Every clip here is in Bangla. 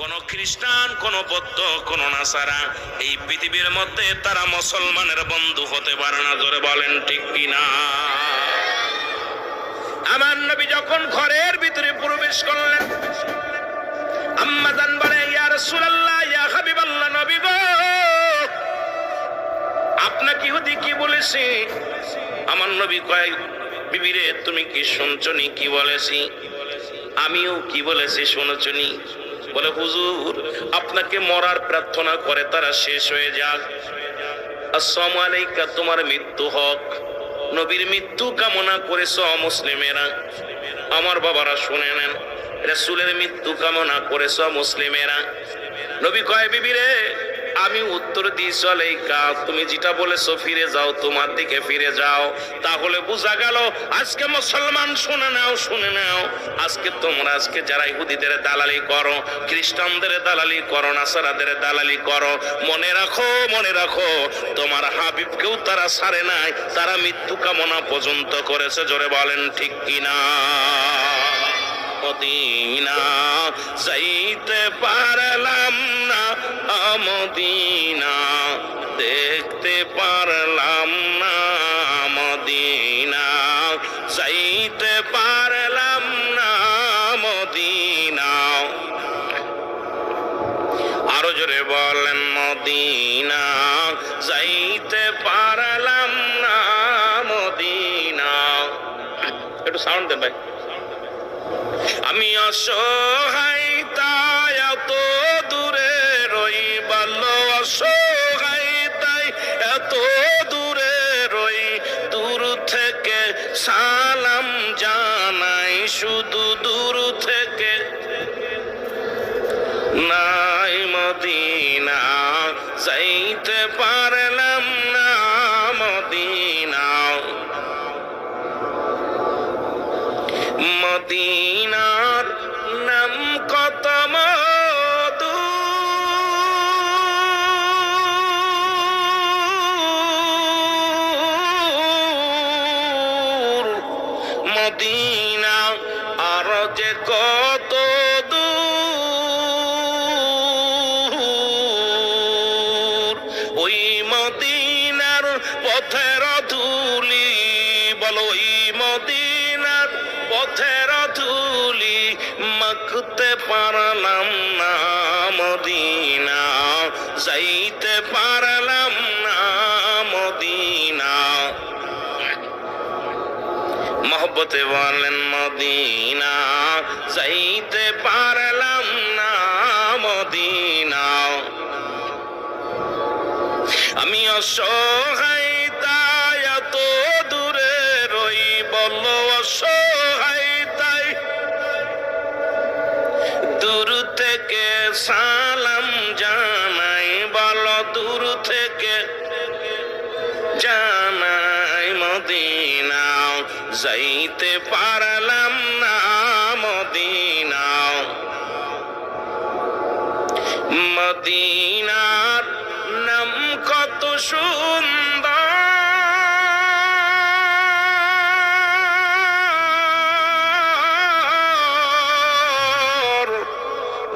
কোন খ্রিস্টান, কোন বৌদ্ধ, কোন নাসারা, এই পৃথিবীর মধ্যে তারা মুসলমানের বন্ধু হতে পারে না ধরে বলেন ঠিক কিনা? আমার নবী যখন ঘরের ভিতরে প্রবেশ করলেন, আম্মা জান বলে, ইয়া রাসূলুল্লাহ, ইয়া হাবিবাল্লাহ নবী গো, আপনাকে ইহুদি কি বলেছে? আমার নবী কয়, বিবিরে, তুমি কি শুনছনি কি বলেছি? আমিও কি বলেছি শুনেছনি বলে, হুজুর, আপনাকে মরার প্রার্থনা করে তারা শেষ হয়ে যাক। আসসালামু আলাইকা, তোমার মৃত্যু হক। নবীর মৃত্যু কামনা করেছ মুসলিমেরা আমার বাবারা শুনে নেন, রাসূলের মৃত্যু কামনা করেছ মুসলিমেরা নবী কয়, বিবিরে আমি উত্তর দিই চলেইকা তুমি যেটা বলেছ, ফিরে যাও, তোমার দিকে ফিরে যাও। তাহলে বোঝা গেল, আজকে মুসলমান শুনে নাও শুনে নাও। আজকে তোমরা, আজকে যারা ইহুদিদের দালালি করো, খ্রিস্টানদের দালালি করো, নাসারাদের দালালি করো, মনে রাখো মনে রাখো, তোমার হাবিবকেও তারা সারে নাই, তারা মৃত্যু কামনা পর্যন্ত করেছে, জোরে বলেন ঠিক কিনা? মদিনা যাইতে পারলাম না মদিনা, দেখতে পারলাম না মদিনা, যাইতে পারলাম না মদিনা। আরও জোরে বলেন, মদিনা, যাইতে পারলাম না মদিনা। একটু সাউন্ড দেন ভাই। আমি অসহায় নাই মদিনা যাইতে পারলাম না মদিনা মদিনার পথের ধুলি বলো মদিনার পথের ধুলি মাখতে পারলাম না মদিনা, যাইতে পারলাম না মদিনা। মহব্বতে বলেন, মদিনা, যাইতে পারলাম না মদিনা। আমি অসহায় মদিনার নাম কত সুন্দর।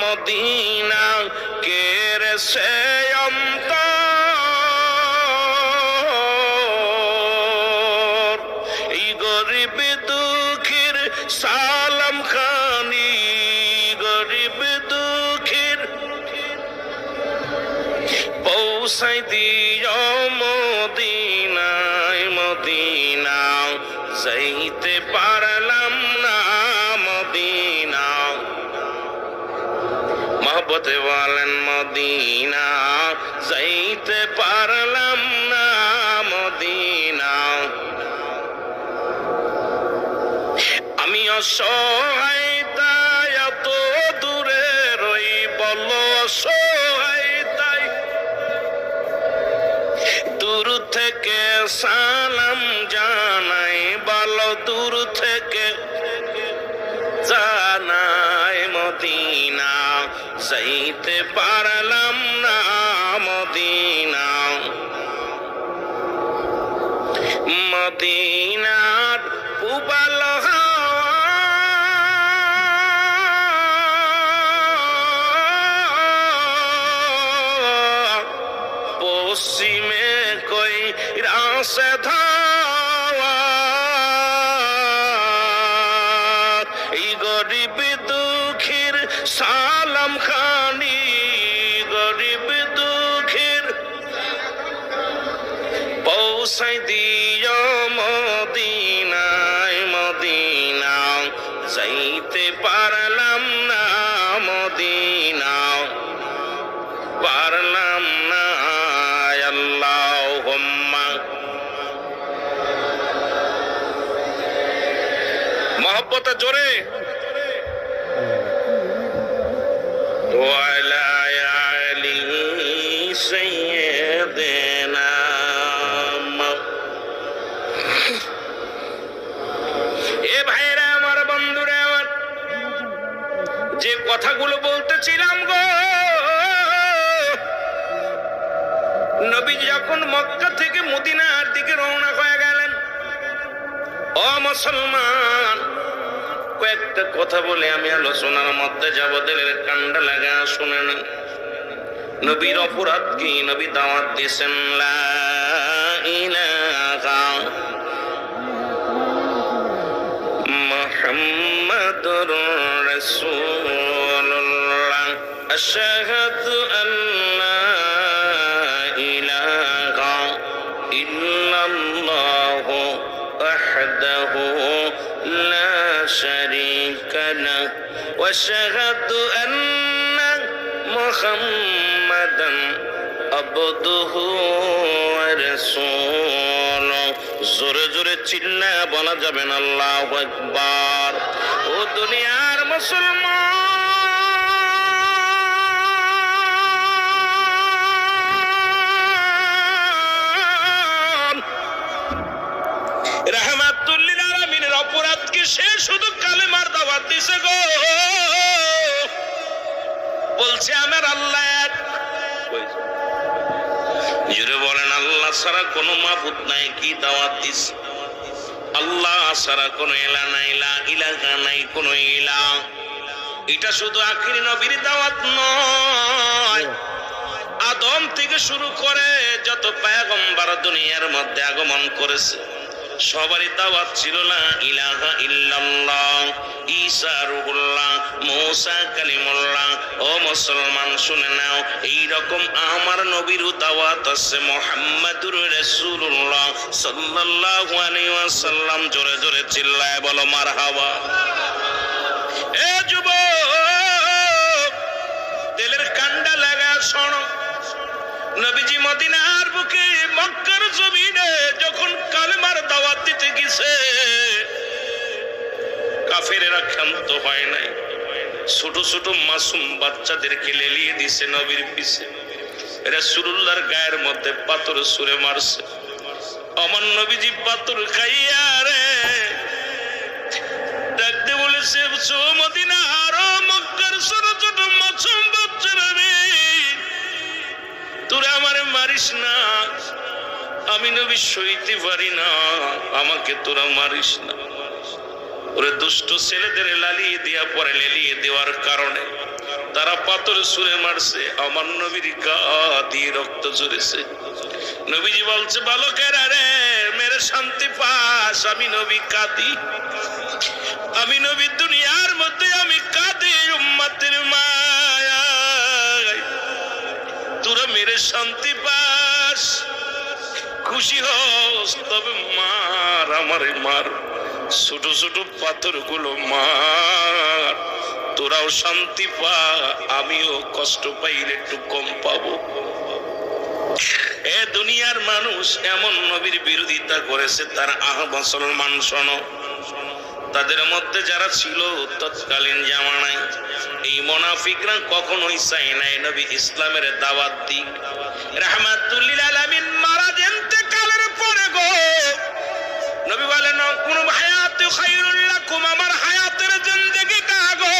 মদিনা কে সে পৌঁছাই দিও মদিনায় মদিনা যাইতে পারলাম না মদিনা মহব্বতে বলেন মদিনা যাইতে পারলাম না মদিনা আমি অসহায়, তাই এত দূরে রই বল অসহায় সালাম জানাই বলো দূর থেকে। জানাই মদিনা যাইতে পারলাম না মদিনা। মদিনার পুবাল পশ্চিমে কই রাসে ধাওয়া এই মহব্বতে জোরে وعلى آل سيدنا এ ভাইরা আমার বন্ধুরা আমার যে কথাগুলো বলতেছিলাম গো নবী যখন মক্কা থেকে মদিনার দিকে রওনা হয়ে গেলেন ও মুসলমান কয়েকটা কথা বলে আমি আলোচনার মধ্যে যাব। দিলের কান্ডা লাগা শুনে নেন। নবীর অপরাধ কি? নবী দাওয়াত দিয়েছেন মুহাম্মাদুর আশহাদু আল্লা واشهد ان محمدا عبده ورسوله জোরে জোরে চিল্লা বলা যাবে না আল্লাহ একবার ও দুনিয়ার মুসলমান কোনো মাবুদ নাই, কি দাওয়াত দিস? আল্লাহ সারা কোনো এলা নাই, লা ইলাহা নাই, কোনো ইলা এটা শুধু আখির নবীর দাওয়াত নয়। আদম থেকে শুরু করে যত পায়গম্বার দুনিয়ার মধ্যে আগমন করেছে। সবারই দাওয়াত ছিল না। ইলাহা ইল্লাল্লাহ, ঈসা রুহুল্লাহ, মূসা কালিমুল্লাহ। ও মুসলমান, শুনে নাও এই রকম আমার নবীর দাওয়াত আছে মুহাম্মাদুর রাসূলুল্লাহ সাল্লাল্লাহু আলাইহি ওয়াসাল্লাম। জোরে জোরে চিল্লায় বলো, মারহাবা। এ যুবক দিলের কান্ডা লাগা শোনো। নবীজি মদিনার বুকে মক্কার জমিনে যখন কালেমার দাওয়াত দিতে গেছে, কাফেরেরা ক্ষান্ত হয় নাই। ছোট ছোট মাসুম বাচ্চাদেরকে লেলিয়ে দিছে নবীর পিছে। রাসূলুল্লাহর গায়ের মধ্যে পাথর সুরে মারছে। আমার নবীজি পাথর খাইয়া রে, ডাকতে বলেছে "চো মদিনা আরও মক্কার ছোট মারিস না। আমি নবী সইতে পারি না। আমাকে তোরা মারিস না। ওরে দুষ্ট ছেলেদের লালিয়ে দিয়া পরে লেলিয়ে দেওয়ার কারণে তারা পাথর সুরে মারছে, আমার নবীর গা দিয়ে রক্ত ঝরেছে। নবীজি বলছে বালকেরা রে, মেরে শান্তি পাস। আমি নবী কাঁদি। আমি নবী দুনিয়ার মধ্যে আমি কাঁদি, উম্মাতের তোরা শান্তি পাস। খুশি হস, তবে মার, আমারে মার। ছোট ছোট পাথরগুলো মার। তোরাও শান্তি পা, আমিও কষ্ট পাইলে একটু কম পাবো। এ দুনিয়ার মানুষ এমন নবীর বিরোধিতা করেছে, তার আহ মুসলমান শোনো। তাদের মধ্যে যারা ছিল তৎকালীন জামানায়, এই মোনাফিকরা কখনোই চাই নাই নবী ইসলামের দাওয়াত দিক। রাহমাতুল্লিল আলামিন মারা যেতে কালের পরে গো। নবী বলেন, কোন হায়াত খায়রুল লাকুম, আমার হায়াতের জিন্দেগিটা গো।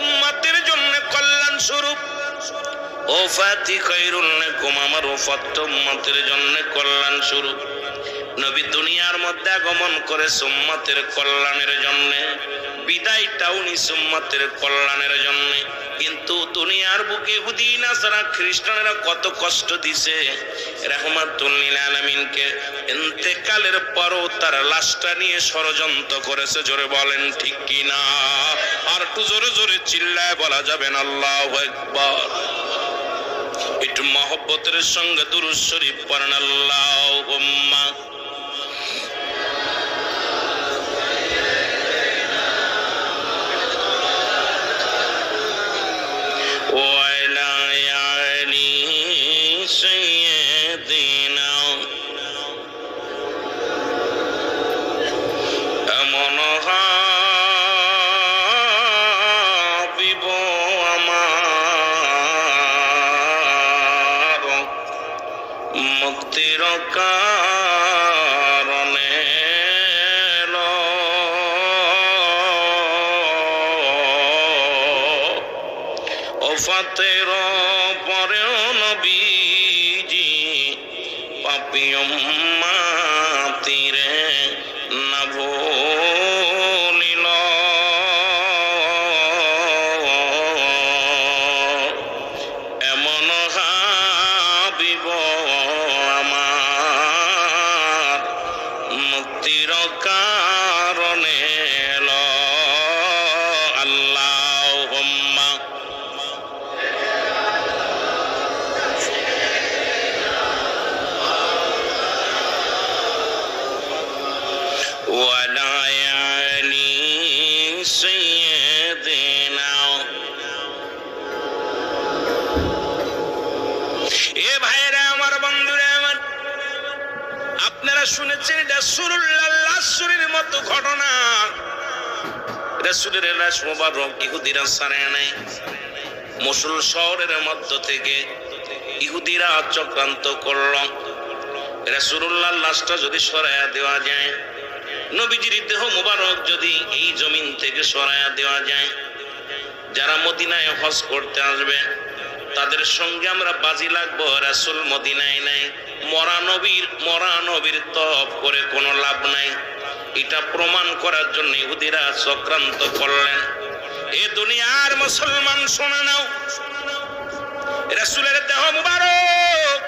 উম্মতের জন্য কল্যাণ স্বরূপ। ওফাতি খায়রুল লাকুম, আমার ওফাত উম্মতের জন্য কল্যাণ স্বরূপ। নবী দুনিয়ার মধ্যে আগমন করে সুম্মতের কল্যাণের জন্য বিদায়টাও নি সুম্মতের কল্যাণের জন্য। কিন্তু দুনিয়ার বুকে হুদি, নাসারা, খ্রিস্টানেরা কত কষ্ট দিছে। রহমাতুল্লিল আলমিনকে ইন্তেকালের পরও তার লাশটা নিয়ে ষড়যন্ত্র করেছে, জোরে বলেন ঠিক কি না আর একটু জোরে জোরে চিল্লায় বলা যাবেন আল্লাহ একবার একটু মহব্বতের সঙ্গে দুরুদ শরীফ পড়েন, আল্লাহ ওফাতের পরেও নবীজি পাপিয়ম রাসূলের লাশ মোবারক ইহুদিরা সারে নাই। মসুল শহরের মধ্য থেকে ইহুদিরা চক্রান্ত করল। রাসূলুল্লাহ লাশটা যদি সরায়া দেওয়া যায়, নবীজির দেহ মোবারক যদি এই জমিন থেকে সরায়া দেওয়া যায়, যারা মদিনায় হজ করতে আসবে, তাদের সঙ্গে আমরা বাজি লাগবো। রাসুল মদিনায় নাই। মরা নবীর মরা নবীর তপ করে কোনো লাভ নাই। এটা প্রমাণ করার জন্য ইহুদিরা চক্রান্ত করলেন। এ দুনিয়ার মুসলমান, শোনা নাও। রাসুলের দেহ মুবারক।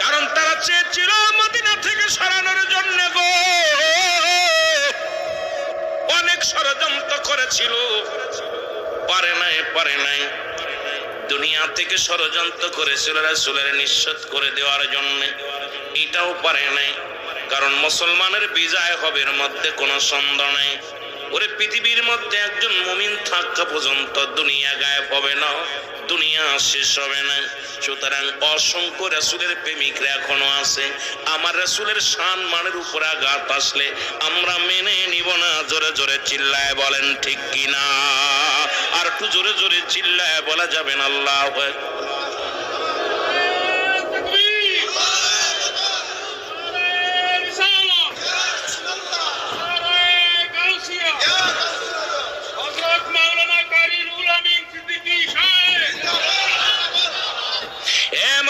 কারণ তারা চেয়েছিল মদিনা থেকে সরানোর জন্য গো। অনেক ষড়যন্ত্র করেছিল। পারে নাই পারে নাই। দুনিয়া থেকে ষড়যন্ত্র করেছিল রাসূলের নিঃশ্বত করে দেওয়ার জন্য। এটাও পারে নাই। কারণ মুসলমানের বিজয় হবে এর মধ্যে কোনো সন্দেহ নেই। ওরে পৃথিবীর মধ্যে একজন মুমিন থাকা পর্যন্ত দুনিয়া গায়েব হবে না, দুনিয়া শেষ হবে না। সুতরাং অসংখ্য রাসুলের প্রেমিকরা এখনও আছে। আমার রাসুলের শান মানের উপর আঘাত আসলে আমরা মেনে নিব না। জোরে জোরে চিল্লায় বলেন, ঠিক কিনা? আর একটু জোরে জোরে চিল্লায় বলা যাবেন আল্লাহ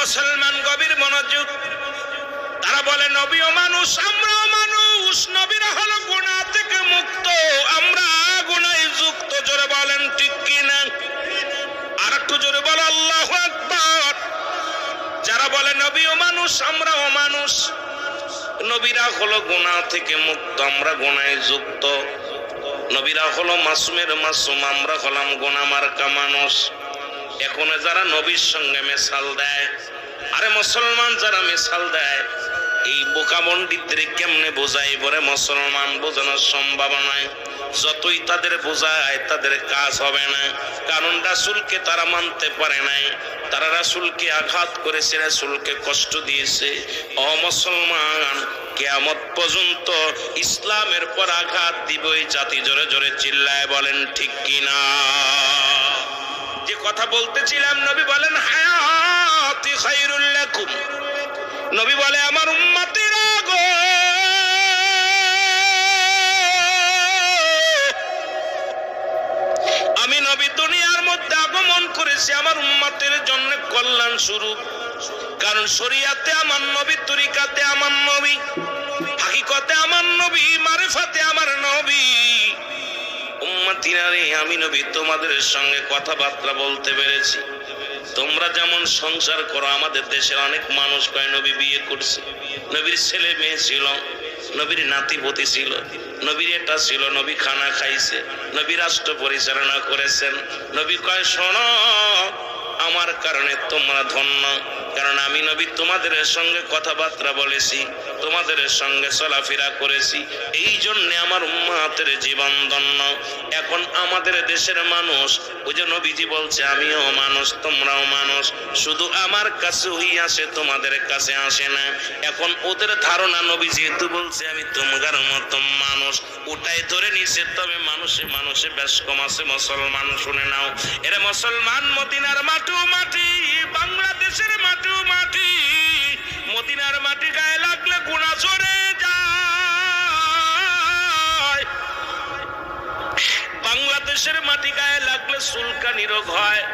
মুসলমান গভীর মনোযোগ। তারা বলে নবী নবীও মানুষ, আমরাও মানুষ। নবীরা হলো গুণা থেকে মুক্ত। আমরা গুণায় যুক্ত। জোরে বলেন, ঠিক কিনা? আর একটু জোরে বলো, আল্লাহ আকবার। যারা বলে, নবীও মানুষ, আমরাও মানুষ। নবীরা হলো গুণা থেকে মুক্ত, আমরা গুণায় যুক্ত। নবীরা হলো মাসুমের মাসুম, আমরা হলাম গোনা মার্কা মানুষ। এখন যারা নবীর সঙ্গে মেশাল দেয়, আরে মুসলমান যারা মেশাল দেয়, এই বোকা পণ্ডিতদের কেমনে বোঝাই বলে মুসলমান বোঝানোর সম্ভাবনায় যতই তাদের বোঝায়, তাদের কাজ হবে না। কারণ রাসুলকে তারা মানতে পারে নাই। তারা রাসুলকে আঘাত করেছে, রাসুলকে কষ্ট দিয়েছে। অ মুসলমান, কেয়ামত পর্যন্ত ইসলামের পর আঘাত দিবই জাতি জোরে জোরে চিল্লায় বলেন, ঠিক কিনা? কথা বলতেছিলাম, নবী বলেন, হায়াতি লাকুম। নবী বলে, আমার উম্মতেরা গো, আমি নবী দুনিয়ার মধ্যে আগমন করেছি, আমার উম্মতের জন্য কল্যাণ স্বরূপ। কারণ শরিয়াতে আমার নবী, তরিকাতে আমার নবী, হাকিকতে আমার নবী, মারেফাতে আমার নবী। উম্মাতিনারে আমি নবী, তোমাদের সঙ্গে কথাবার্তা বলতে পেরেছি। তোমরা যেমন সংসার করো, আমাদের দেশের অনেক মানুষ কয়, নবী বিয়ে করছে। নবীর ছেলে মেয়ে ছিল, নবীর নাতিপতি ছিল, নবীর এটা ছিল, নবী খানা খাইছে, নবী রাষ্ট্র পরিচালনা করেছেন। নবী কয়, শোনো, আমার কারণে তোমরা ধন্য। কারণ আমি নবী তোমাদের সঙ্গে কথাবার্তা বলেছি, তোমাদের সঙ্গে চলাফেরা করেছি। এই জন্যে আমার উম্মাতের জীবন ধন্য। এখন আমাদের দেশের মানুষ, ওই যে নবীজি বলছে, আমিও মানুষ, তোমরাও মানুষ। শুধু আমার কাছে হই আসে, তোমাদের কাছে আসে না। এখন ওদের ধারণা নবী যেহেতু বলছে, আমি তোমার মতো মানুষ। ওটাই ধরে নিছে তবে মানুষে মানুষে, বেশ কম আছে, মুসলমান শুনে নাও। এরা মুসলমান মদিনার মাটু, মাটি, বাংলাদেশের মাটু। মাটি মদিনার মাটি গায়ে লাগলে গুণা চড়ে বাংলাদেশের মাটি গায়ে লাগলে সুলকানি রোগ হয়।